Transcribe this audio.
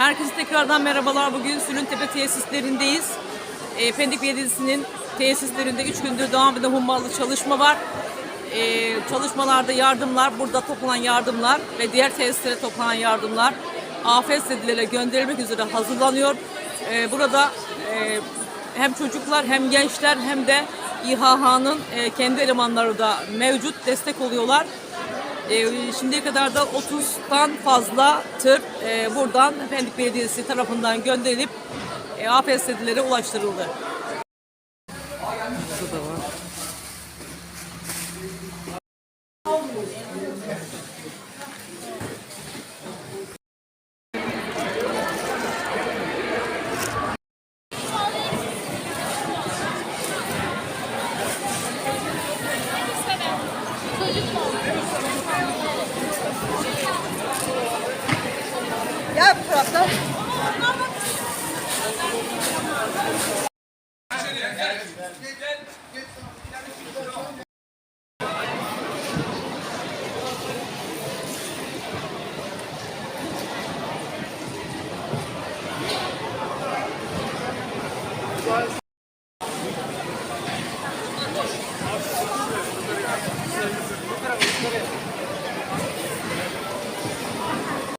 Herkese tekrardan merhabalar. Bugün Sülüntepe tesislerindeyiz. E, Pendik Belediyesi'nin tesislerinde 3 gündür devam eden hummalı çalışma var. E, çalışmalarda yardımlar, burada toplanan yardımlar ve diğer tesislere toplanan yardımlar afet zedilere gönderilmek üzere hazırlanıyor. E, burada e, hem çocuklar hem gençler hem de İHH'nın e, kendi elemanları da mevcut destek oluyorlar. E, şimdiye kadar da 30'tan fazla tır e, buradan Pendik Belediyesi tarafından gönderilip e, ulaştırıldı. Burada da. Gel bu taraftan.